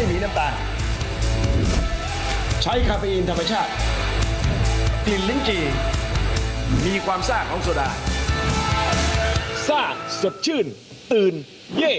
ไม่มีน้ำตาล ใช้คาเฟอีนธรรมชาติ กลิ่นลิ้นจี่มีความซ่าของโซดา ซ่าสดชื่น ตื่น เย่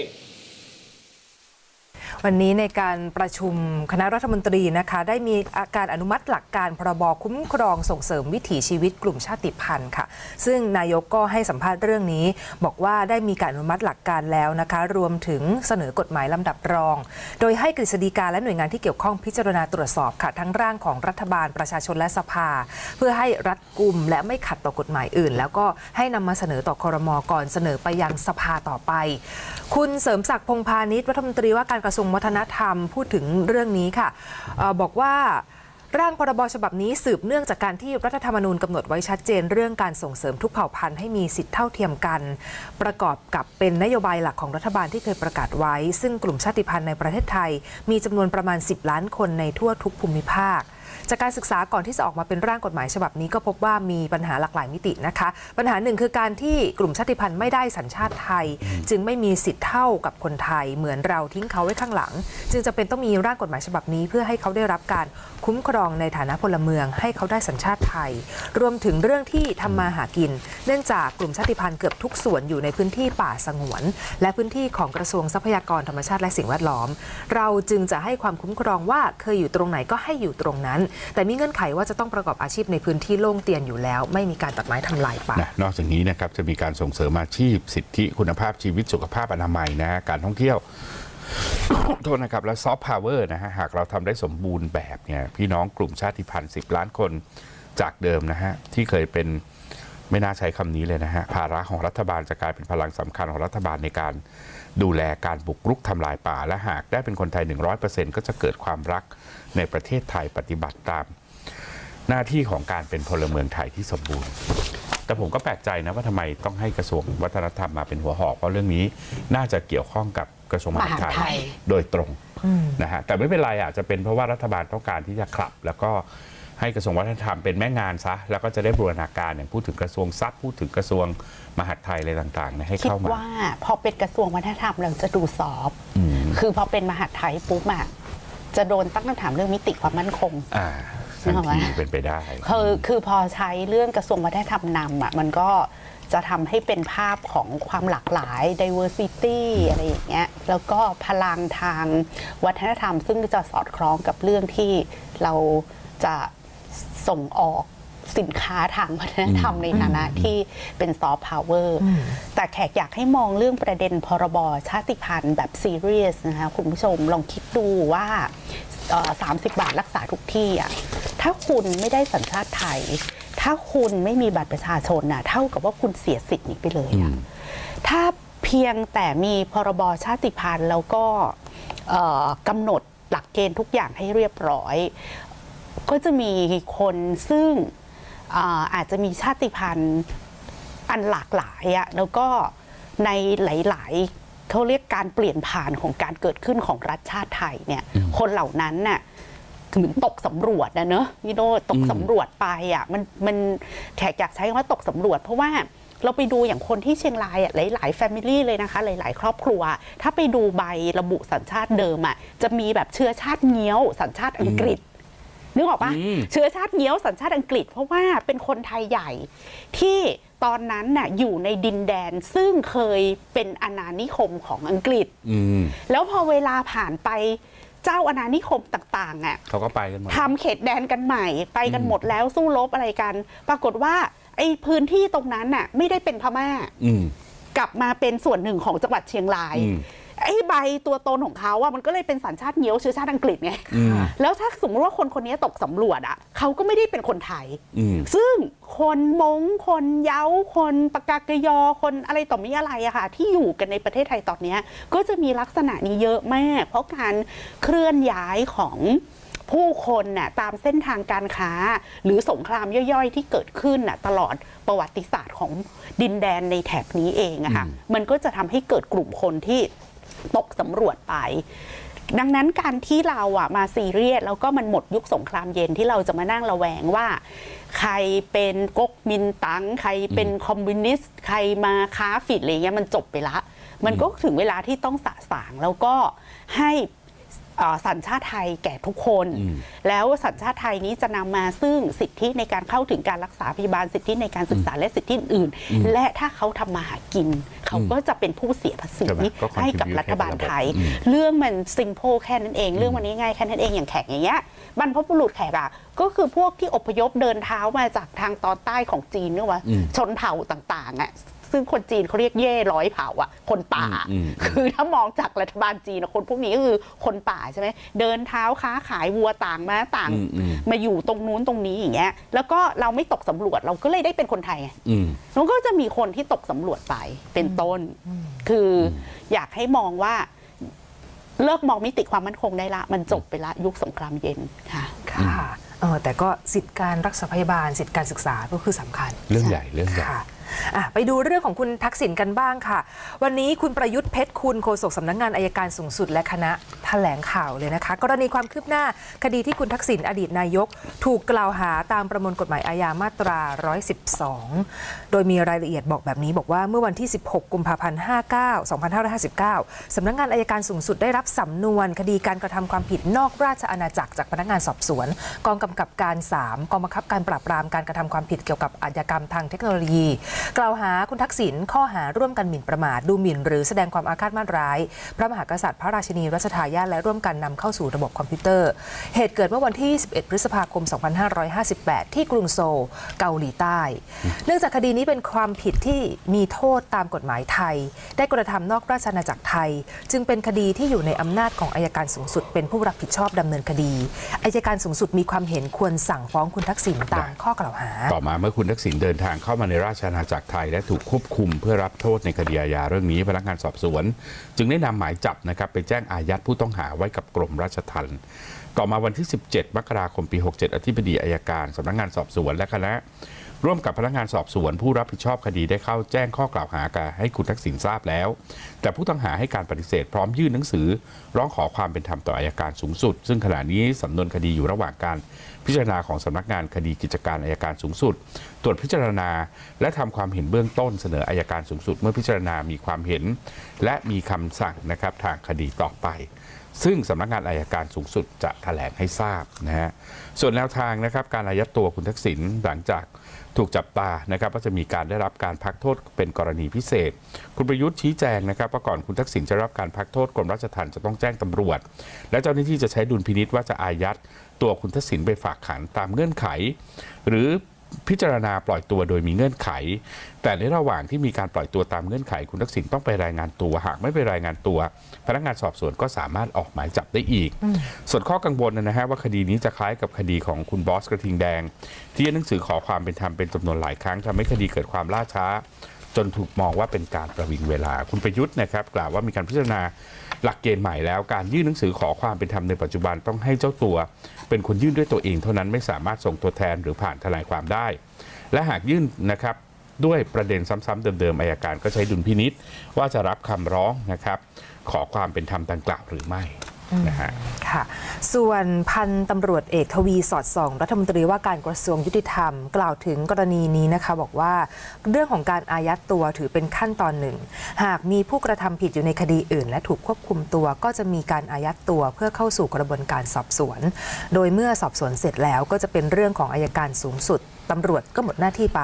วันนี้ในการประชุมคณะรัฐมนตรีนะคะ ได้มีการอนุมัติหลักการพรบคุ้มครองส่งเสริมวิถีชีวิตกลุ่มชาติพันธุ์ค่ะ ซึ่งนายกก็ให้สัมภาษณ์เรื่องนี้ บอกว่าได้มีการอนุมัติหลักการแล้วนะคะ รวมถึงเสนอกฎหมายลำดับรอง โดยให้กฤษฎีกาและหน่วยงานที่เกี่ยวข้องพิจารณาตรวจสอบค่ะ ทั้งร่างของรัฐบาลประชาชนและสภา เพื่อให้รัดกุมและไม่ขัดต่อกฎหมายอื่น แล้วก็ให้นำมาเสนอต่อคอรมอก่อนเสนอไปยังสภาต่อไป คุณเสริมศักดิ์พงพาณิชย์รัฐมนตรีว่าการกระทรวงวัฒนธรรมพูดถึงเรื่องนี้ค่ะออบอกว่าร่างพรบฉบับนี้สืบเนื่องจากการที่รัฐธรรมนูญกำหนดไว้ชัดเจน เรื่องการส่งเสริมทุกเผ่าพันธุ์ให้มีสิทธิเท่าเทียมกัน ประกอบกับเป็นนโยบายหลักของรัฐบาลที่เคยประกาศไว้ ซึ่งกลุ่มชาติพันธุ์ในประเทศไทย มีจำนวนประมาณ 10 ล้านคนในทั่วทุกภูมิภาค จากการศึกษาก่อนที่จะออกมาเป็นร่างกฎหมายฉบับนี้ก็พบว่ามีปัญหาหลากหลายมิตินะคะ ปัญหาหนึ่งคือการที่กลุ่มชาติพันธุ์ไม่ได้สัญชาติไทย จึงไม่มีสิทธิ์เท่ากับคนไทย เหมือนเราทิ้งเขาไว้ข้างหลัง จึงจะเป็นต้องมีร่างกฎหมายฉบับนี้เพื่อให้เขาได้รับการคุ้มครองในฐานะพลเมือง ให้เขาได้สัญชาติไทย รวมถึงเรื่องที่ทำมาหากิน เนื่องจากกลุ่มชาติพันธุ์เกือบทุกส่วนอยู่ในพื้นที่ป่าสงวน และพื้นที่ของกระทรวงทรัพยากรธรรมชาติและสิ่งแวดล้อม เราจึงจะให้ความคุ้มครองว่าเคยอยู่ตรงไหนก็ให้อยู่ตรงนั้นแต่มีเงื่อนไขว่าจะต้องประกอบอาชีพในพื้นที่โล่งเตียนอยู่แล้ว ไม่มีการตัดไม้ทำลายป่านะนอกจากนี้นะครับจะมีการส่งเสริมอาชีพสิทธิคุณภาพชีวิตสุขภาพอนามัยนะการท่องเที่ยวโทษนะครับ และซอฟต์พาวเวอร์นะฮะหากเราทำได้สมบูรณ์แบบเนี่ยพี่น้องกลุ่มชาติพันธุ์10ล้านคนจากเดิมนะฮะที่เคยเป็นไม่น่าใช้คำนี้เลยนะฮะภาระของรัฐบาลจะกลายเป็นพลังสำคัญของรัฐบาลในการดูแลการบุกรุกทำลายป่า และหากได้เป็นคนไทย 100%ก็จะเกิดความรัก ในประเทศไทยปฏิบัติตาม หน้าที่ของการเป็นพลเมืองไทยที่สมบูรณ์ แต่ผมก็แปลกใจนะว่าทำไมต้องให้กระทรวงวัฒนธรรมมาเป็นหัวหอกเพราะเรื่องนี้น่าจะเกี่ยวข้องกับกระทรวงมหาดไทมหาดไทยยโดยตรงนะฮะแต่ไม่เป็นไรอะจะเป็นเพราะว่ารัฐบาลต้องการที่จะขับ แล้วก็ให้กระทรวงวัฒนธรรมเป็นแม่งานซะแล้วก็จะได้บูรณาการอย่างพูดถึงกระทรวงทรัพย์พูดถึงกระทรวงมหาดไทยอะไรต่างๆเนี่ยให้คิดเข้ามาว่าพอเป็นกระทรวงวัฒนธรรมเราจะดูซอฟต์อืมคือพอเป็นมหาดไทยปุ๊บอะ จะโดนตั้งคำถามเรื่องมิติความมั่นคง อ่านึทักนออกไหมทีเป็นไปได้ คือคือพอใช้เรื่องกระทรวงวัฒนธรรมนำอะมันก็จะทำให้เป็นภาพของความหลากหลาย diversity อะไรอย่างเงี้ยแล้วก็พลังทางวัฒนธรรม ซึ่งจะสอดคล้องกับเรื่องที่เราจะส่งออก สินค้าทางวัฒนธรรมในฐานะที่เป็นซอฟต์พาวเวอร์แต่แขกอยากให้มองเรื่องประเด็นพรบชาติพันธุ์แบบซีเรียสนะคะคุณผู้ชมลองคิดดูว่าเอ่อ30 บาทรักษาทุกที่อะถ้าคุณไม่ได้สัญชาติไทย ถ้าคุณไม่มีบัตรประชาชนน่ะเท่ากับว่าคุณเสียสิทธิ์นี้ไปเลยอะถ้าเพียงแต่มีพรบชาติพันธุ์แล้วก็เอ่อกำหนดหลักเกณฑ์ทุกอย่างให้เรียบร้อย ก็จะมีคนซึ่ง อาอาจจะมีชาติพันธุ์อันหลากหลายอะแล้วก็ในหลาย ๆเขาเรียกการเปลี่ยนผ่านของการเกิดขึ้นของรัฐชาติไทยเนี่ยคนเหล่านั้นน่ะเหมือนตกสำรวจนะเนอะพี่โนตกสำรวจไปอะมันมันแขกอยากใช้คำว่าตกสำรวจ เพราะว่าเราไปดูอย่างคนที่เชียงรายอะหลายๆแฟมิลี่เลยนะคะ หลาย ๆ ครอบครัว ถ้าไปดูใบระบุสัญชาติเดิมอะจะมีแบบเชื้อชาติเงี้ยว สัญชาติอังกฤษ นึกออกปะอืมเชื้อชาติเงี้ยวสัญชาติอังกฤษ เพราะว่าเป็นคนไทยใหญ่ที่ตอนนั้นน่ะอยู่ในดินแดนซึ่งเคยเป็นอาณานิคมของอังกฤษอืมแล้วพอเวลาผ่านไปเจ้าอาณานิคมต่างๆอะเขาก็ไปกันหมดทำเขตแดนกันใหม่ ไปกันหมดแล้วสู้รบอะไรกัน ปรากฏว่าไอ้พื้นที่ตรงนั้นน่ะ ไม่ได้เป็นพม่าอืมกลับมาเป็นส่วนหนึ่งของจังหวัดเชียงรายอืม ไอ้ใบตัวตนของเขาอะมันก็เลยเป็นสัญชาติเงี้ยวเชื้อชาติอังกฤษไงอืมแล้วถ้าสมมติว่าคนคนนี้ตกสำรวจอะเขาก็ไม่ได้เป็นคนไทย อืม ซึ่งคนมงคนเย้า คนปากากยอ คนอะไรต่อมีอะไรอะค่ะ ที่อยู่กันในประเทศไทยตอนเนี้ยก็จะมีลักษณะนี้เยอะมาก เพราะการเคลื่อนย้ายของผู้คนน่ะตามเส้นทางการค้า หรือสงครามย่อยๆ ที่เกิดขึ้นน่ะตลอดประวัติศาสตร์ของดินแดนในแถบนี้เองอะค่ะมันก็จะทำให้เกิดกลุ่มคนที่ ตกสำรวจไป ดังนั้นการที่เราอะมาซีเรียสแล้วก็มันหมดยุคสงครามเย็นที่เราจะมานั่งระแวงว่า ใครเป็นก๊กมินตั๋งใครเป็นคอมมิวนิสต์ใครมาค้าฝิดอะไรเงี้ยมันจบไปละ มันก็ถึงเวลาที่ต้องสะสางแล้วก็ให้ สัญชาติไทยแก่ทุกคน แล้วสัญชาติไทยนี้จะนำมาซึ่งสิทธิในการเข้าถึงการรักษาพยาบาลสิทธิในการศึกษาและสิทธิอื่นๆและถ้าเขาทำมาหากิน เขาก็จะเป็นผู้เสียภาษีใช่ไหมก็ให้กับ contribute รัฐบาลไทยให้กับระบบเรื่องมันซิมโพแค่นั้นเอง เรื่องมันง่ายๆแค่นั้นเองอย่างแขกอย่างเงี้ยบรรพบุรุษแขกอะก็คือพวกที่อพยพเดินเท้ามาจากทางตอนใต้ของจีนนึกว่าชนเผ่าต่างๆอะ ซึ่งคนจีนเขาเรียกเย่ร้อยเผ่าอะคนป่าอืมอืมคือถ้ามองจากรัฐบาลจีนอะคนพวกนี้ก็คือคนป่าใช่ไหมเดินเท้าค้าขายวัวต่างมาต่างอืมอืมมาอยู่ตรงนู้นตรงนี้อย่างเงี้ยแล้วก็เราไม่ตกสำรวจเราก็เลยได้เป็นคนไทยไงอืมมันก็จะมีคนที่ตกสำรวจไปเป็นต้น คือออยากให้มองว่าเลิกมองมิติความมั่นคงได้ละ มันจบไปละยุคสงครามเย็นค่ะค่ะเออแต่ก็สิทธิการรักษาพยาบาลสิทธิการศึกษาก็คือสำคัญ เรื่องใหญ่เรื่องใหญ่ค่ะ อะไปดูเรื่องของคุณทักษิณกันบ้างค่ะ วันนี้คุณประยุทธ์เพชรคุณโฆษกสำนักงานอายการสูงสุดและคณะ ถลงข่าวเลยนะคะ กรณีความคืบหน้าคดีที่คุณทักษิณอดีตนายก ถูกกล่าวหาตามประมวลกฎหมายอาญามาตรา 112 โดยมีรายละเอียดบอกแบบนี้บอกว่าเมื่อวันที่ 16 กุมภาพันธ์ 59 2559 สำนักงานอายการสูงสุดได้รับสำนวน คดีการกระทำความผิดนอกราชอาณาจักรจากพนักงานสอบสวน กองกำกับการ 3 กองบังคับการปราบปรามการกระทำความผิดเกี่ยวกับอาชญากรรมทางเทคโนโลยี กล่าวหาคุณทักษิณข้อหาร่วมกันหมิ่นประมาทดูหมิ่น หรือแสดงความอาฆาตมาร้าย พระมหากษัตริย์พระราชินีรัชทายาและร่วมกันนำเข้าสู่ระบบคอมพิวเตอร์ เหตุเกิดเมื่อวันที่ 11 พฤษภาคม 2558 ที่กรุงโซลเกาหลีใต้ เนื่องจากคดีนี้เป็นความผิดที่มีโทษตามกฎหมายไทย ได้กระทำนอกราชอาณาจักรไทย จึงเป็นคดีที่อยู่ในอำนาจของอายการสูงสุด เป็นผู้รับผิดชอบดำเนินคดีอายการสูงสุดมีความเห็นควรสั่งฟ้องคุณทักษิณตามข้อกล่าวหา ต่อมาเมื่อคุณทักษิณเดินทางเข้ามาในราชอาณาจักรไทย และถูกควบคุมเพื่อรับโทษในคดีอาญาเรื่องนี้พนักงานสอบสวน จึงได้นำหมายจับนะครับไปแจ้งอายัดผู้ต้องหาไว้กับกรมราชทัณฑ์ต่อมาวันที่ 17 มกราคมปี 67 อธิบดีอายการสำนักงานสอบสวนและคณะ ร่วมกับพนักงานสอบสวน ผู้รับผิดชอบคดีได้เข้าแจ้งข้อกล่าวหากับให้คุณทักษิณทราบแล้ว แต่ผู้ต้องหาให้การปฏิเสธพร้อมยื่นหนังสือ ร้องขอความเป็นธรรมต่ออายการสูงสุด ซึ่งขณะนี้สำนวนคดีอยู่ระหว่างการพิจารณาของสำนักงานคดีกิจการอายการสูงสุด ตรวจพิจารณา และทำความเห็นเบื้องต้นเสนออายการสูงสุด เมื่อพิจารณามีความเห็น และมีคำสั่งนะครับทางคดีต่อไป ซึ่งสำนักงานอายการสูงสุดจะแถลงให้ทราบนะฮะส่วนแนวทางนะครับการอายัดตัวคุณทักษิณหลังจากถูกจับตานะครับว่าจะมีการได้รับการพักโทษเป็นกรณีพิเศษ คุณประยุทธ์ชี้แจงนะครับว่าก่อนคุณทักษิณจะรับการพักโทษกรมราชทัณฑ์จะต้องแจ้งตำรวจ และเจ้าหน้าที่จะใช้ดุลพินิษว่าจะอายัดตัวคุณทักษิณไปฝากขังตามเงื่อนไข หรือ พิจารณาปล่อยตัวโดยมีเงื่อนไข แต่ในระหว่างที่มีการปล่อยตัวตามเงื่อนไข คุณทักษิณต้องไปรายงานตัว หากไม่ไปรายงานตัว พนักงานสอบสวนก็สามารถออกหมายจับได้อีก ส่วนข้อกังวลนะฮะว่าคดีนี้จะคล้ายกับคดีของคุณบอสกระทิงแดง ที่ยื่นหนังสือขอความเป็นธรรมเป็นจำนวนหลายครั้งทำให้คดีเกิดความล่าช้า จนถูกมองว่าเป็นการประวิงเวลา คุณประยุทธ์นะครับกล่าวว่ามีการพิจารณาหลักเกณฑ์ใหม่แล้ว การยื่นหนังสือขอความเป็นธรรมในปัจจุบันต้องให้เจ้าตัว เป็นคนยื่นด้วยตัวเองเท่านั้นไม่สามารถส่งตัวแทนหรือผ่านทนายความได้ และหากยื่นนะครับด้วยประเด็นซ้ำๆเดิมๆอายการก็ใช้ดุลพินิษว่าจะรับคำร้องนะครับขอความเป็นธรรมดังกล่าวหรือไม่ นะฮะค่ะ ส่วนพันตำรวจเอกทวีสอดส่อง รัฐมนตรีว่าการกระทรวงยุติธรรม กล่าวถึงกรณีนี้นะคะ บอกว่าเรื่องของการอายัดตัวถือเป็นขั้นตอนหนึ่ง หากมีผู้กระทำผิดอยู่ในคดีอื่น และถูกควบคุมตัวก็จะมีการอายัดตัวเพื่อเข้าสู่กระบวนการสอบสวน โดยเมื่อสอบสวนเสร็จแล้วก็จะเป็นเรื่องของอายการสูงสุด ตำรวจก็หมดหน้าที่ไป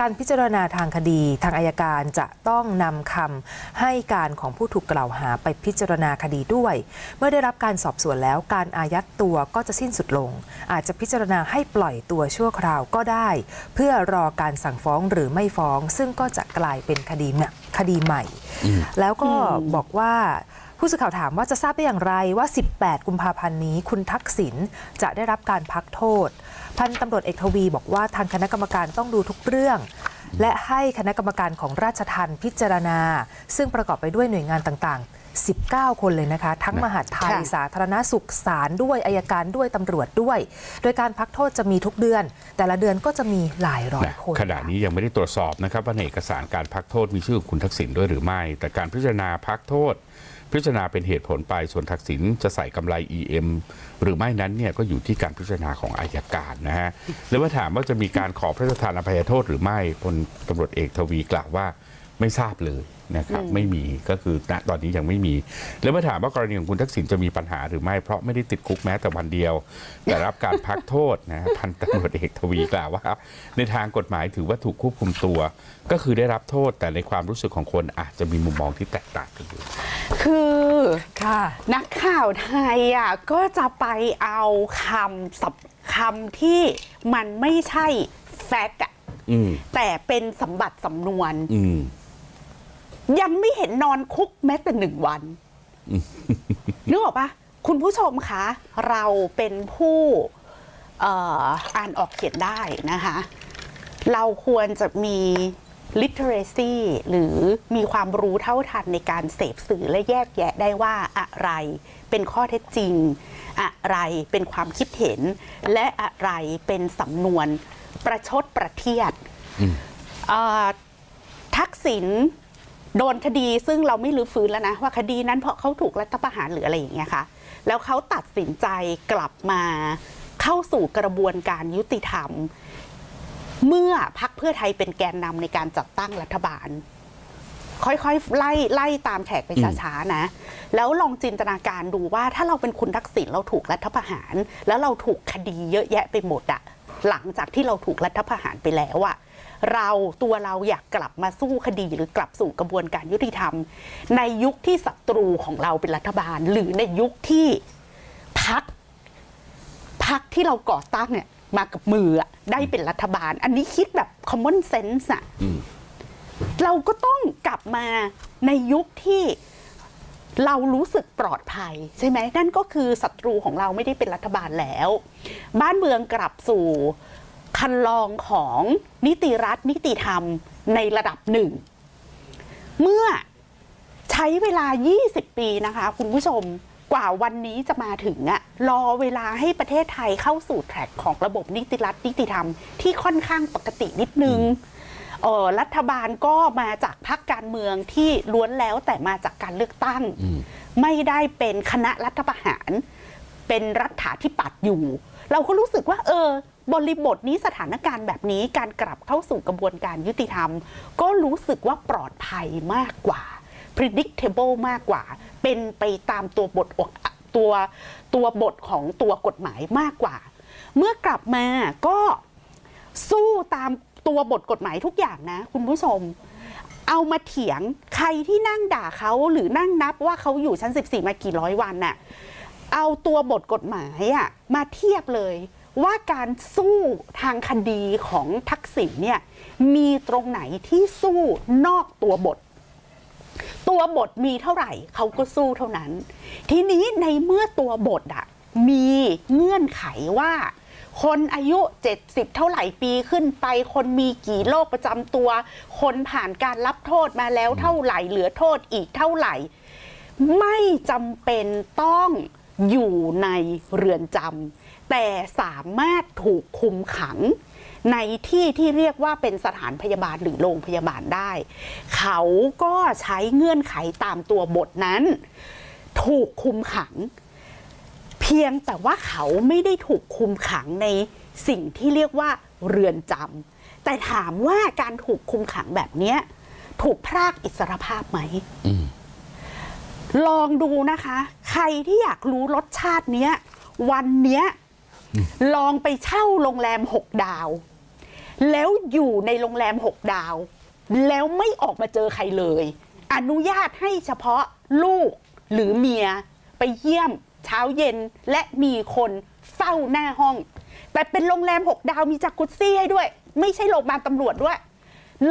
การพิจารณาทางคดีทางอายการจะต้องนำคำให้การของผู้ถูกกล่าวหาไปพิจารณาคดีด้วย เมื่อได้รับการสอบสวนแล้วการอายัดตัวก็จะสิ้นสุดลง อาจจะพิจารณาให้ปล่อยตัวชั่วคราวก็ได้ เพื่อรอการสั่งฟ้องหรือไม่ฟ้อง ซึ่งก็จะกลายเป็นคดีใหม่คดีใหม่ แล้วก็บอกว่าผู้สื่อข่าวถามว่าจะทราบได้อย่างไรว่า 18 กุมภาพันธ์นี้ คุณทักษิณจะได้รับการพักโทษ พันตำรวจเอกทวีบอกว่าทางคณะกรรมการต้องดูทุกเรื่อง และให้คณะกรรมการของราชทัณฑ์พิจารณา ซึ่งประกอบไปด้วยหน่วยงานต่าง ๆ 19 คนเลยนะคะ ทั้งมหาดไทยค่ะสาธารณสุขศาลด้วยอายการด้วยตำรวจด้วย โดยการพักโทษจะมีทุกเดือน แต่ละเดือนก็จะมีหลายร้อยนะคนขณะนี้ยังไม่ได้ตรวจสอบนะครับว่าในเอกสารการพักโทษมีชื่อคุณทักษิณด้วยหรือไม่ แต่การพิจารณาพักโทษ พิจารณาเป็นเหตุผลไปส่วนทักษิณจะใส่กำไร EM หรือไม่นั้นเนี่ยก็อยู่ที่การพิจารณาของอายการนะฮะแล้วว่าถามว่าจะมีการขอพระราชทานอภัยโทษหรือไม่พลตำรวจเอกทวีกล่าวว่า ไม่ทราบเลยนะครับไม่มีก็คือณตอนนี้ยังไม่มี แล้วเมื่อถามว่ากรณีของคุณทักษิณจะมีปัญหาหรือไม่เพราะไม่ได้ติดคุกแม้แต่วันเดียว แต่รับการพักโทษนะฮะพันตำรวจเอกทวีกล่าวว่า ในทางกฎหมายถือว่าถูกควบคุมตัว ก็คือได้รับโทษแต่ในความรู้สึกของคนอาจจะมีมุมมองที่แตกต่างกันอยู่คือค่ะนักข่าวไทยอะก็จะไปเอาคำสับคำที่มันไม่ใช่แฟกต์อะอืมแต่เป็นสมบัติสำนวนอืม ยังไม่เห็นนอนคุกแม้แต่หนึ่งวันนึกออกปะคุณผู้ชมคะ เราเป็นผู้เอ่ออ่านออกเขียนได้นะคะ เราควรจะมี literacy หรือมีความรู้เท่าทันในการเสพสื่อและแยกแยะได้ว่าอะไรเป็นข้อเท็จจริง อะไรเป็นความคิดเห็น และอะไรเป็นสำนวนประชดประเทียดเอ่อทักษิณ โดนคดีซึ่งเราไม่รื้อฟื้นแล้วนะ ว่าคดีนั้นเพราะเขาถูกรัฐประหารหรืออะไรอย่างเงี้ยค่ะ แล้วเขาตัดสินใจกลับมาเข้าสู่กระบวนการยุติธรรม เมื่อพักเพื่อไทยเป็นแกนนำในการจัดตั้งรัฐบาล ค่อยๆไล่ไล่ตามแขกไปช้าๆนะ แล้วลองจินตนาการดูว่าถ้าเราเป็นคุณทักษิณเราถูกรัฐประหาร แล้วเราถูกคดีเยอะแยะไปหมดอะหลังจากที่เราถูกรัฐประหารไปแล้วอะ เราตัวเราอยากกลับมาสู้คดีหรือกลับสู่กระบวนการยุติธรรม ในยุคที่ศัตรูของเราเป็นรัฐบาล หรือในยุคที่พักพักที่เราก่อตั้งเนี่ยมากับมือได้เป็นรัฐบาล อันนี้คิดแบบ common sense อะเราก็ต้องกลับมาในยุคที่เรารู้สึกปลอดภัย ใช่ไหมนั่นก็คือศัตรูของเราไม่ได้เป็นรัฐบาลแล้ว บ้านเมืองกลับสู่ คันลองของนิติรัฐ นิติธรรมในระดับหนึ่ง เมื่อใช้เวลา 20 ปีนะคะ คุณผู้ชมกว่าวันนี้จะมาถึงอะรอเวลาให้ประเทศไทยเข้าสู่แทร็กของระบบนิติรัฐนิติธรรม ที่ค่อนข้างปกตินิดนึงเออรัฐบาลก็มาจากพรรคการเมืองที่ล้วนแล้วแต่มาจากการเลือกตั้ง ไม่ได้เป็นคณะรัฐประหาร เป็นรัฐาธิปัตย์อยู่ เราก็รู้สึกว่า เออ บริบทนี้สถานการณ์แบบนี้การกลับเข้าสู่กระบวนการยุติธรรม ก็รู้สึกว่าปลอดภัยมากกว่า predictable มากกว่า เป็นไปตามตัวบทตัวตัวบทของตัวกฎหมายมากกว่า เมื่อกลับมาก็สู้ตามตัวบทกฎหมายทุกอย่างนะ คุณผู้ชม เอามาเถียงใครที่นั่งด่าเขาหรือนั่งนับว่าเขาอยู่ชั้น 14 มากี่ร้อยวันน่ะเอาตัวบทกฎหมายอะมาเทียบเลย ว่าการสู้ทางคดีของทักษิณเนี่ยมีตรงไหนที่สู้นอกตัวบท ตัวบทมีเท่าไหร่เขาก็สู้เท่านั้น ทีนี้ในเมื่อตัวบทอะมีเงื่อนไขว่า คนอายุ 70 เท่าไหร่ปีขึ้นไป คนมีกี่โรคประจำตัว คนผ่านการรับโทษมาแล้วเท่าไหร่ เหลือโทษอีกเท่าไหร่ ไม่จำเป็นต้องอยู่ในเรือนจำ แต่สามารถถูกคุมขังในที่ที่เรียกว่าเป็นสถานพยาบาลหรือโรงพยาบาลได้ เขาก็ใช้เงื่อนไขตามตัวบทนั้น ถูกคุมขัง เพียงแต่ว่าเขาไม่ได้ถูกคุมขังในสิ่งที่เรียกว่าเรือนจำแต่ถามว่าการถูกคุมขังแบบเนี้ยถูกพรากอิสรภาพไหมอืมลองดูนะคะ ใครที่อยากรู้รสชาติเนี้ย วันเนี้ย ลองไปเช่าโรงแรมหกดาว แล้วอยู่ในโรงแรมหกดาว แล้วไม่ออกมาเจอใครเลย อนุญาตให้เฉพาะลูกหรือเมียไปเยี่ยมเช้าเย็นและมีคนเฝ้าหน้าห้อง แต่เป็นโรงแรมหกดาวมีจักรุซี่ให้ด้วย ไม่ใช่โรงพยาบาลตำรวจด้วย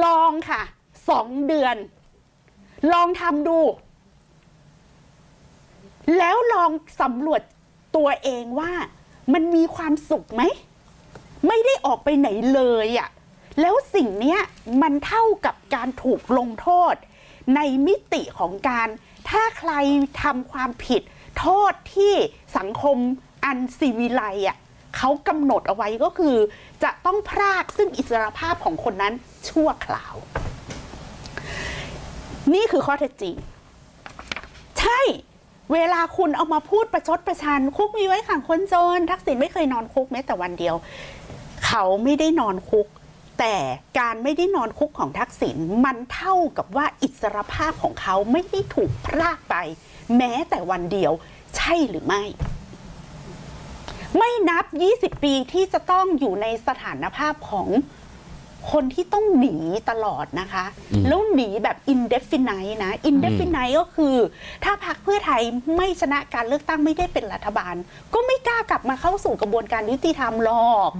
ลองค่ะสองเดือน ลองทำดู แล้วลองสำรวจตัวเองว่า มันมีความสุขไหม ไม่ได้ออกไปไหนเลยอะ่ะแล้วสิ่งเนี้ยมันเท่ากับการถูกลงโทษ ในมิติของการถ้าใครทำความผิด โทษที่สังคมอันซีวิไลอะเขากำหนดเอาไว้ก็คือ จะต้องพรากซึ่งอิสรภาพของคนนั้นชั่วคราว นี่คือข้อเท็จจริง ใช่ เวลาคุณเอามาพูดประชดประชัน คุกมีไว้ขังคนจน ทักษิณไม่เคยนอนคุกแม้แต่วันเดียว เขาไม่ได้นอนคุก แต่การไม่ได้นอนคุกของทักษิณมันเท่ากับว่าอิสรภาพของเขาไม่ได้ถูกพรากไป แม้แต่วันเดียว ใช่หรือไม่ ไม่นับ 20 ปีที่จะต้องอยู่ในสถานภาพของ คนที่ต้องหนีตลอดนะคะ แล้วหนีแบบ indefinite นะ indefinite ก็คือ ถ้าพรรคเพื่อไทยไม่ชนะการเลือกตั้งไม่ได้เป็นรัฐบาล ก็ไม่กล้ากลับมาเข้าสู่กระบวนการยุติธรรมหรอก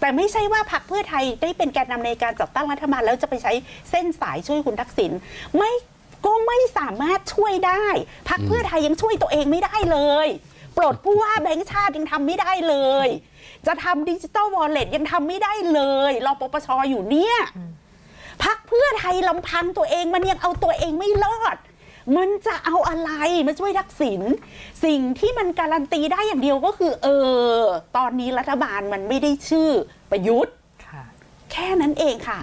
แต่ไม่ใช่ว่าพรรคเพื่อไทยได้เป็นแกนนำในการจัดตั้งรัฐบาลแล้วจะไปใช้เส้นสายช่วยคุณทักษิณไม่ก็ไม่สามารถช่วยได้พรรคเพื่อไทยยังช่วยตัวเองไม่ได้เลย ปลดผู้ว่าแบงค์ชาติยังทำไม่ได้เลย จะทำดิจิ t a ลวอลเล็ตยังทำไม่ได้เลยรอปปชอยู่เนี่ยพักเพื่อไทยลำพังตัวเองมันยังเอาตัวเองไม่รอด มันจะเอาอะไรมาช่วยทักษิณสิ่งที่มันการันตีได้อย่างเดียวก็คือ เออ ตอนนี้รัฐบาลมันไม่ได้ชื่อประยุทธ์ค่ะแค่นั้นเองค่ะ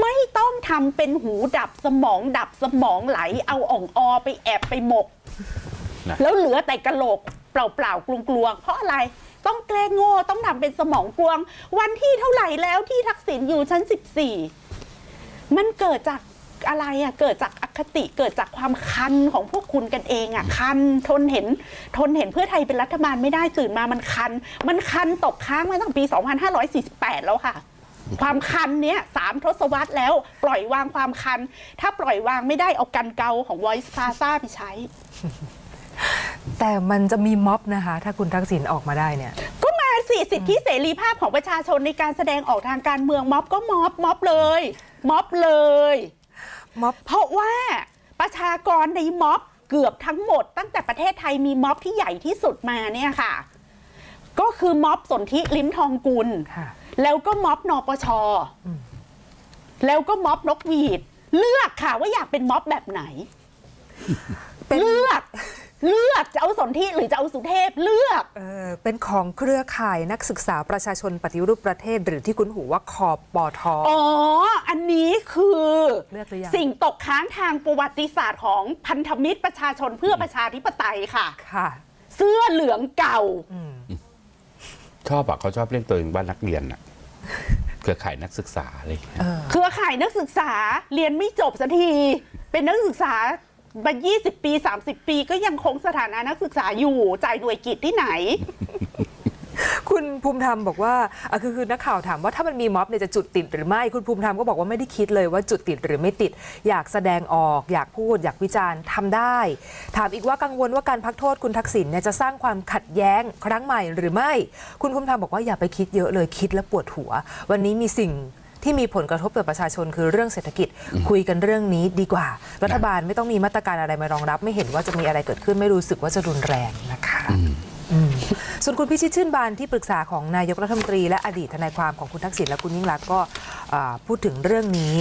ไม่ต้องทำเป็นหูดับสมองดับสมองไหล เอาอ่องออไปแอบไปหมกนะแล้วเหลือแต่กระโหลกเปล่าๆกลวงๆเพราะอะไร ต้องแกล้งโง่ต้องทำเป็นสมองกลวง วันที่เท่าไหร่แล้วที่ทักษิณอยู่ชั้น 14 มันเกิดจากอะไรอะเกิดจากอคติเกิดจากความคันของพวกคุณกันเองอะคันทนเห็นทนเห็นเพื่อไทยเป็นรัฐบาลไม่ได้ตื่นมามันคัน มันคันตกค้างมาตั้งปี 2548 แล้วค่ะ ความคันเนี้ยสามทศวรรษแล้วปล่อยวางความคัน ถ้าปล่อยวางไม่ได้เอากันเกาของ Voice Plaza ไปใช้ แต่มันจะมีม็อบนะคะ ถ้าคุณทักษิณออกมาได้เนี่ย ก็มาสิสิทธิเสรีภาพของประชาชนในการแสดงออกทางการเมืองม็อบก็ม็อบม็อบเลยม็อบเลย ม็อบ เพราะว่าประชากรในม็อบเกือบทั้งหมด ตั้งแต่ประเทศไทยมีม็อบที่ใหญ่ที่สุดมาเนี่ยค่ะ ก็คือม็อบสนธิลิ้มทองกุล ค่ะ แล้วก็ม็อบนปชแล้วก็ม็อบนกหวีด เลือกค่ะว่าอยากเป็นม็อบแบบไหน เป็น เลือก เลือกจะเอาสนธิหรือจะเอาสุเทพเลือกเออเป็นของเครือข่ายนักศึกษาประชาชนปฏิรูปประเทศ หรือที่คุ้นหูว่าคอปอทออ๋ออันนี้คือเลือกหรือยังสิ่งตกค้างทางประวัติศาสตร์ของพันธมิตรประชาชนเพื่อประชาธิปไตยค่ะ ค่ะ เสื้อเหลืองเก่าชอบอะเขาชอบเรียกตัวเองว่านักเรียนอะเครือข่ายนักศึกษาอะไรอย่างเงี้ยเครือข่ายนักศึกษาเรียนไม่จบสักที เป็นนักศึกษา มา 20 ปี 30 ปีก็ยังคงสถานะนักศึกษาอยู่ จ่ายหน่วยกิจที่ไหน คุณภูมิธรรมบอกว่าอะคือคือนักข่าวถามว่าถ้ามันมีม็อบเนี่ยจะจุดติดหรือไม่ คุณภูมิธรรมก็บอกว่าไม่ได้คิดเลยว่าจุดติดหรือไม่ติด อยากแสดงออก อยากพูด อยากวิจารณ์ทำได้ ถามอีกว่ากังวลว่าการพักโทษคุณทักษิณเนี่ยจะสร้างความขัดแย้งครั้งใหม่หรือไม่ คุณภูมิธรรมบอกว่าอย่าไปคิดเยอะเลยคิดแล้วปวดหัว วันนี้มีสิ่ง ที่มีผลกระทบต่อประชาชนคือเรื่องเศรษฐกิจคุยกันเรื่องนี้ดีกว่า รัฐบาลไม่ต้องมีมาตรการอะไรมารองรับ ไม่เห็นว่าจะมีอะไรเกิดขึ้นไม่รู้สึกว่าจะรุนแรงนะคะอืมส่วนคุณพิชิตชื่นบานที่ปรึกษาของนายกรัฐมนตรีและอดีตทนายความของคุณทักษิณและคุณยิ่งรักษณ์ก็อ่าพูดถึงเรื่องนี้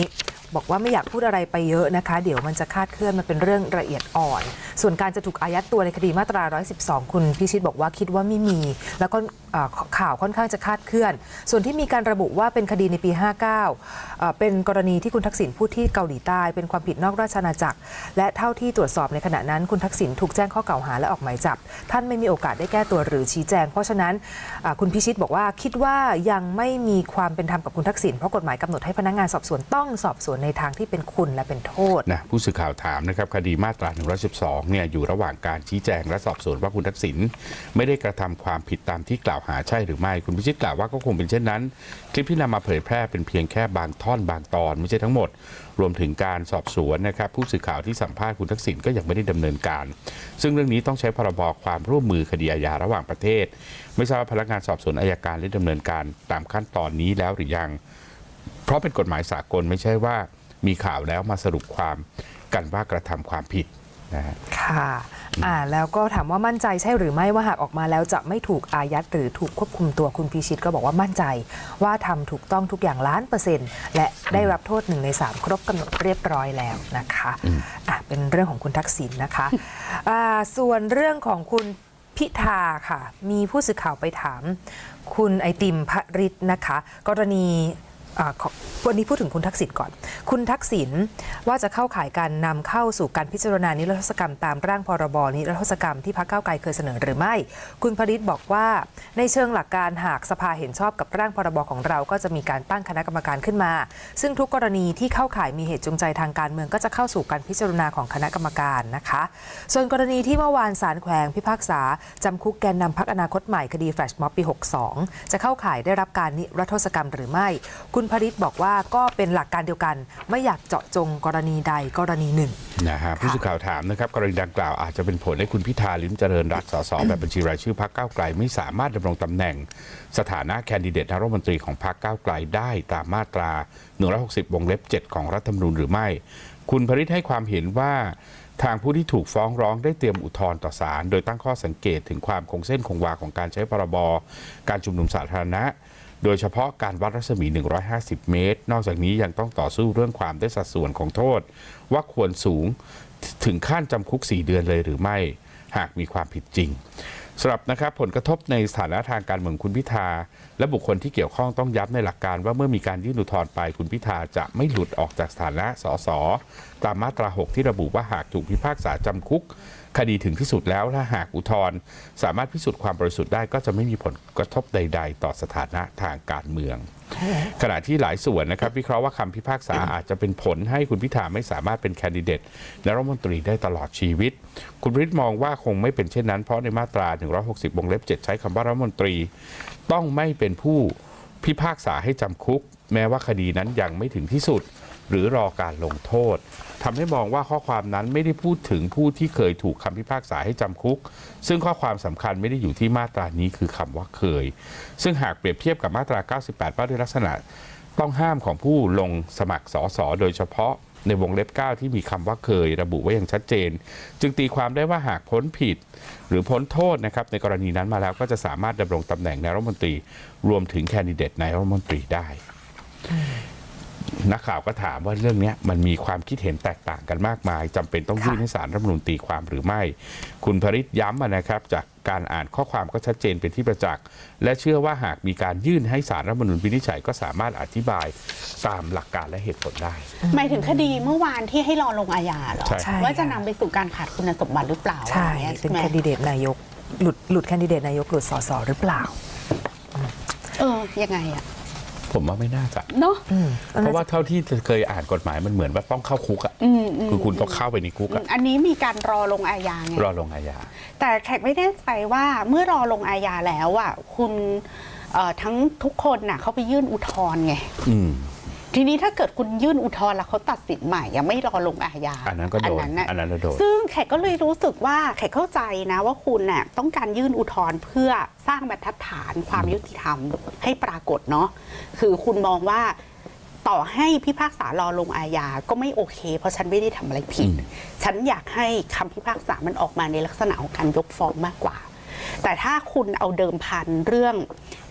บอกว่าไม่อยากพูดอะไรไปเยอะนะคะ เดี๋ยวมันจะคาดเคลื่อนมันเป็นเรื่องละเอียดอ่อน ส่วนการจะถูกอายัดตัวในคดีมาตรา 112 คุณพิชิตบอกว่าคิดว่าไม่มี แล้วก็ข่าวค่อนข้างจะคาดเคลื่อน ส่วนที่มีการระบุว่าเป็นคดีในปี 59 เป็นกรณีที่คุณทักษิณพูดที่เกาหลีใต้เป็นความผิดนอกราชอาณาจักร และเท่าที่ตรวจสอบในขณะนั้น คุณทักษิณถูกแจ้งข้อกล่าวหาและออกหมายจับ ท่านไม่มีโอกาสได้แก้ตัวหรือชี้แจง เพราะฉะนั้นคุณพิชิตบอกว่าคิดว่ายังไม่มีความเป็นธรรมกับคุณทักษิณเพราะกฎหมายกำหนดให้พนักงานสอบสวนต้องสอบสวนในทางที่เป็นคุณและเป็นโทษนะผู้สื่อข่าวถามนะครับคดีมาตรา112เนี่ยอยู่ระหว่างการชี้แจงและสอบสวนว่าคุณทักษิณไม่ได้กระทำความผิดตามที่กล่าวหาใช่หรือไม่คุณพิชิตกล่าวว่าก็คงเป็นเช่นนั้น คลิปที่นำมาเผยแพร่เป็นเพียงแค่บางท่อนบางตอน ไม่ใช่ทั้งหมด รวมถึงการสอบสวนนะครับผู้สื่อข่าวที่สัมภาษณ์คุณทักษิณก็ยังไม่ได้ดำเนินการ ซึ่งเรื่องนี้ต้องใช้พรบความร่วมมือคดีอาญาระหว่างประเทศ ไม่ทราบว่าพนักงานสอบสวนอายการได้ดำเนินการตามขั้นตอนนี้แล้วหรือยัง เพราะเป็นกฎหมายสากลไม่ใช่ว่ามีข่าวแล้วมาสรุปความกันว่ากระทำความผิดนะฮะค่ะอ่าแล้วก็ถามว่ามั่นใจใช่หรือไม่ว่าหากออกมาแล้วจะไม่ถูกอายัดหรือถูกควบคุมตัวคุณพิชิตก็บอกว่ามั่นใจ ว่าทำถูกต้องทุกอย่างล้านเปอร์เซ็นต์และได้รับโทษหนึ่งในสามครบกำหนดเรียบร้อยแล้วนะคะอะเป็นเรื่องของคุณทักษิณนะคะอ่าส่วนเรื่องของคุณพิธาค่ะ มีผู้สื่อข่าวไปถาม คุณไอติมพระฤทธิ์นะคะ กรณีอาขอ วันนี้พูดถึงคุณทักษิณก่อน คุณทักษิณว่าจะเข้าข่ายการนำเข้าสู่การพิจารณานิรโทษกรรมตามร่างพรบนิรโทษกรรมที่พรรคก้าไกลเคยเสนอหรือไม่ คุณพริตบอกว่า ในเชิงหลักการหากสภาเห็นชอบกับร่างพรบของเรา ก็จะมีการตั้งคณะกรรมการขึ้นมา ซึ่งทุกกรณีที่เข้าข่ายมีเหตุจูงใจทางการเมืองก็จะเข้าสู่การพิจารณาของคณะกรรมการนะคะ ส่วนกรณีที่เมื่อวานศาลแขวงพิพากษาจำคุกแกนนำพักอนาคตใหม่คดีแฟลชม็อบปี 62 จะเข้าข่ายได้รับการนิรโทษกรรมหรือไม่คุณพริตบอกว่าก็เป็นหลักการเดียวกัน ไม่อยากเจาะจงกรณีใดกรณีหนึ่ง นะฮะผู้สื่อข่าวถามนะครับกรณีดังกล่าวอาจจะเป็นผลให้คุณพิธาลิ้มเจริญรัตน์สสแบบบัญชีรายชื่อพรรคก้าวไกล ไม่สามารถดำรงตำแหน่ง สถานะแคนดิเดตนายรัฐมนตรีของพรรคก้าวไกลได้ตามมาตรา 160 วงเล็บ 7 ของรัฐธรรมนูญหรือไม่ คุณพริตให้ความเห็นว่า ทางผู้ที่ถูกฟ้องร้องได้เตรียมอุทธรณ์ต่อศาลโดยตั้งข้อสังเกตถึงความคงเส้นคงวาของการใช้พรบการชุมนุมสาธารณะ โดยเฉพาะการวัดรัศมี 150 เมตร นอกจากนี้ยังต้องต่อสู้เรื่องความได้สัดส่วนของโทษ ว่าควรสูงถึงขั้นจำคุก 4 เดือนเลยหรือไม่ หากมีความผิดจริงสำหรับนะครับผลกระทบในสถานะทางการเมืองคุณพิธา และบุคคลที่เกี่ยวข้องต้องย้ำในหลักการว่าเมื่อมีการยื่นอุทธรณ์ไปคุณพิธาจะไม่หลุดออกจากสถานะสสตามมาตรา 6 ที่ระบุว่าหากถูกพิพากษาจำคุก คดีถึงที่สุดแล้วถ้าหากอุทธรณ์สามารถพิสูจน์ความบริสุทธิ์ได้ก็จะไม่มีผลกระทบใด ๆ ต่อสถานะทางการเมือง ขณะที่หลายส่วนนะครับวิเคราะห์ว่าคำพิพากษาอาจจะเป็นผลให้คุณพิธาไม่สามารถเป็นแคนดิเดตนายรัฐมนตรีได้ตลอดชีวิต คุณพิธมองว่าคงไม่เป็นเช่นนั้นเพราะในมาตรา 160วงเล็บ 7 ใช้คำว่ารัฐมนตรี ต้องไม่เป็นผู้พิพากษาให้จำคุก แม้ว่าคดีนั้นยังไม่ถึงที่สุด หรือรอการลงโทษทำให้มองว่าข้อความนั้นไม่ได้พูดถึงผู้ที่เคยถูกคำพิพากษาให้จำคุก ซึ่งข้อความสำคัญไม่ได้อยู่ที่มาตรานี้คือคำว่าเคย ซึ่งหากเปรียบเทียบกับมาตรา 98ว่าด้วยลักษณะต้องห้ามของผู้ลงสมัครสอสอโดยเฉพาะในวงเล็บ 9 ที่มีคำว่าเคยระบุไว้อย่างชัดเจน จึงตีความได้ว่าหากพ้นผิด หรือพ้นโทษนะครับ ในกรณีนั้นมาแล้วก็จะสามารถดำรงตำแหน่งนายรัฐมนตรี รวมถึงแคนดิเดตนายรัฐมนตรีได้ นักข่าวก็ถามว่าเรื่องเนี้ยมันมีความคิดเห็นแตกต่างกันมากมายจำเป็นต้องค่ะยื่นให้สารรัฐธรรมนูญตีความหรือไม่ คุณพริตย้ำอะนะครับจากการอ่านข้อความก็ชัดเจนเป็นที่ประจักษ์และเชื่อว่าหากมีการยื่นให้สารรัฐธรรมนูญวินิจฉัยก็สามารถอธิบายตามหลักการและเหตุผลได้ หมายถึงคดีเมื่อวานที่ให้รอลงอาญาเหรอใช่ใช่ว่าจะค่นำไปสู่การขาดคุณสมบัติหรือเปล่าใช่อะไรงี้ยเป็นไหมแคนดิเดตนายกหลุดหลุดแคนดิเดตนายกหลุดสสหรือเปล่า เออยังไงอะ ผมว่าไม่น่าจะ เนาะอืมเพราะว่าเท่าที่เคยอ่านกฎหมายมันเหมือนว่าต้องเข้าคุกอะอืมอืม คือคุณต้องเข้าไปในคุกอะอันนี้มีการรอลงอาญาไง รอลงอาญา แต่แขกไม่แน่ใจว่าเมื่อรอลงอาญาแล้วอะคุณเอ่อทั้งทุกคนน่ะเขาไปยื่นอุทธรณ์ไง อืม ทีนี้ถ้าเกิดคุณยื่นอุทธรณ์แล้วเขาตัดสินใหม่ยังไม่รอลงอาญาอันนั้นก็โดนน่ะอันนั้นก็โดนซึ่งแขกก็เลยรู้สึกว่าแขกเข้าใจนะว่าคุณน่ะต้องการยื่นอุทธรณ์เพื่อสร้างบรรทัดฐานความยุติธรรมให้ปรากฏเนาะคือคุณมองว่าต่อให้พิพากษารอลงอาญาก็ไม่โอเค เพราะฉันไม่ได้ทำอะไรผิดอืมฉันอยากให้คำพิพากษามันออกมาในลักษณะของการยกฟ้องมากกว่า แต่ถ้าคุณเอาเดิมพันเรื่อง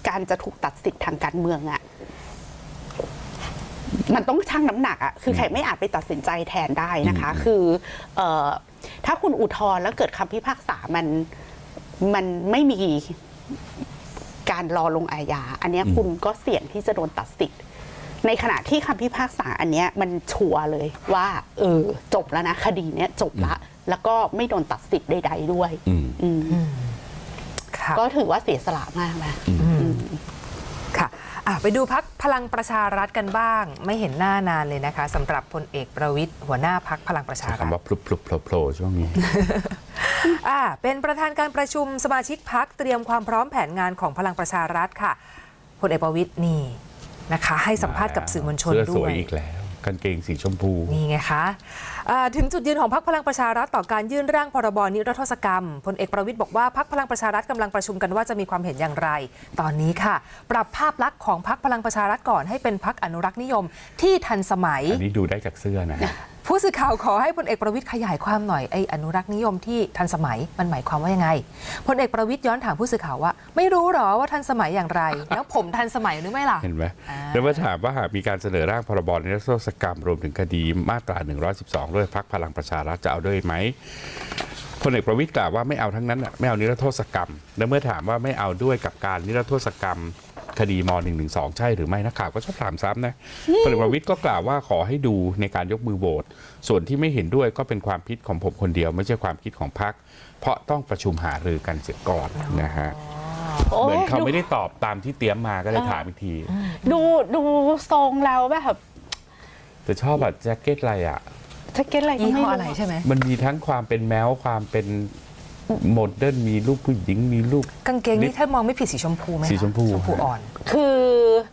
การจะถูกตัดสิทธิ์ทางการเมืองอะ มันต้องชั่งน้ำหนักอะคือแขกไม่อาจไปตัดสินใจแทนได้นะคะ คือเออถ้าคุณอุทธรณ์แล้วเกิดคำพิพากษามันมันไม่มีการรอลงอาญาอันเนี้ยอืมคุณก็เสี่ยงที่จะโดนตัดสิทธิ์ในขณะที่คำพิพากษาอันเนี้ยมันชัวร์เลยว่า เออ จบแล้วนะ คดีเนี้ยจบละ แล้วก็ไม่โดนตัดสิทธิ์ใด ๆ ด้วยอืมอืมค่ะก็ถือว่าเสียสละมากนะค่ะ อะไปดูพักพลังประชารัฐกันบ้าง ไม่เห็นหน้านานเลยนะคะสำหรับพลเอกประวิทย์หัวหน้าพักพลังประชารัฐคำว่าพลุบพลุบโผล่โผล่ช่วงนี้ อ่าเป็นประธานการประชุมสมาชิกพักเตรียมความพร้อมแผนงานของพลังประชารัฐค่ะพลเอกประวิทย์นี่นะคะ ให้สัมภาษณ์กับสื่อมวลชนเสื้อสด้ววยยอีกแล้ว กางเกงสีชมพู นี่ไงคะอ่าถึงจุดยืนของพรรคพลังประชารัฐต่อการยื่นร่างพรบนิรโทษกรรมพลเอกประวิทย์บอกว่าพรรคพลังประชารัฐกำลังประชุมกันว่าจะมีความเห็นอย่างไร ตอนนี้ค่ะ ปรับภาพลักษณ์ของพรรคพลังประชารัฐก่อนให้เป็นพรรคอนุรักษ์นิยมที่ทันสมัยอันนี้ดูได้จากเสื้อนะฮะ ผู้สื่อข่าวขอให้พลเอกประวิทย์ขยายความหน่อยไอ้อนุรักษ์นิยมที่ทันสมัยมันหมายความว่ายังไงพลเอกประวิทย์ย้อนถามผู้สื่อข่าวว่า ไม่รู้หรอว่าทันสมัยอย่างไร แล้วผมทันสมัยหรือไม่ล่ะเห็นไหมอ่าแล้วเมื่อถามว่าหากมีการเสนอร่างพรบนิรโทษกรรมรวมถึงคดีมาตรา 112 ด้วยพักพลังประชารัฐจะเอาด้วยไหมพลเอกประวิตยกล่าวว่าไม่เอาทั้งนั้นน่ะไม่เอานิรโทษกรรม และเมื่อถามว่าไม่เอาด้วยกับการนิรโทษกรรม คดีม .112 ใช่หรือไม่นักข่าวก็ชอบถามซ้ำนะพลเอกประวิตยก็กล่าวว่าขอให้ดูในการยกมือโหวตส่วนที่ไม่เห็นด้วยก็เป็นความคิดของผมคนเดียว ไม่ใช่ความคิดของพรรคเพราะต้องประชุมหารือกันเสียก่อนนะฮะโอ้เหมือนเขาดูไม่ได้ตอบตามที่เตรียมมาก็เลยถามอีกที ดูดูทรงแล้วแบบแต่ชอบแบบแจ็คเก็ตอะไรอะแจ็คเก็ตอะไรก็ยี่ไม่ห้อรู้อะไรใช่ไหมมันมีทั้งความเป็นแมวความเป็น โมเดิร์นมีรูปผู้หญิงมีรูป กางเกงนี่ถ้ามองไม่ผิดสีชมพูไหมคะสีชมพู ชมพูอ่อน คือ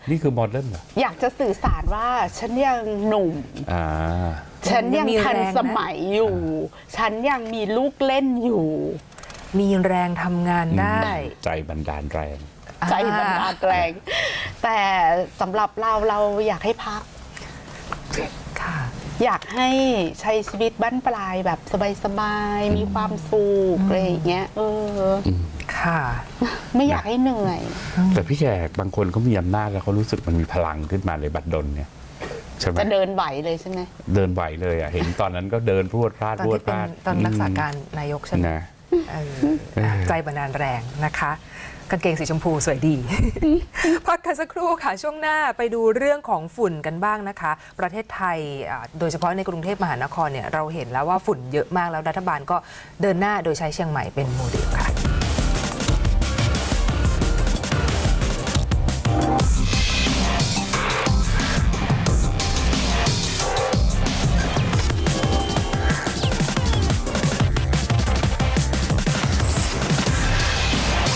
นี่คือโมเดิร์นเหรออยากจะสื่อสารว่าฉันยังหนุ่ม อ่า ฉันยังยังมีทันแรงนะสมัยอยู่ ฉันยังมีลูกเล่นอยู่ มีแรงทำงานได้ ใจบันดาลแรง ใจมันอาแรง แต่สำหรับเราเราอยากให้พักค่ะ อยากให้ใช้ชีวิตบั้นปลายแบบสบายๆ มีความสุขอะไรอย่างเงี้ยเอออค่ะ ไม่อยากให้เหนื่อย แต่พี่แขกบางคนเขามีอำนาจแล้วเขารู้สึกมันมีพลังขึ้นมาในบัดดลเนี่ยใช่ไหมจะเดินไหวเลยใช่ไหมเดินไหวเลยอะเห็นตอนนั้นก็เดินพรวดพลาดตอนพรวดที่พเป็นลาดตอนรักษาการนายกใช่ไหมนะ เออใจบันดาลแรงนะคะ กางเกงสีชมพูสวยดี พักกันสักครู่ค่ะ ช่วงหน้าไปดูเรื่องของฝุ่นกันบ้างนะคะ ประเทศไทยโดยเฉพาะในกรุงเทพมหานครเนี่ยเราเห็นแล้วว่าฝุ่นเยอะมากแล้วรัฐบาลก็เดินหน้าโดยใช้เชียงใหม่เป็นโมเดลค่ะ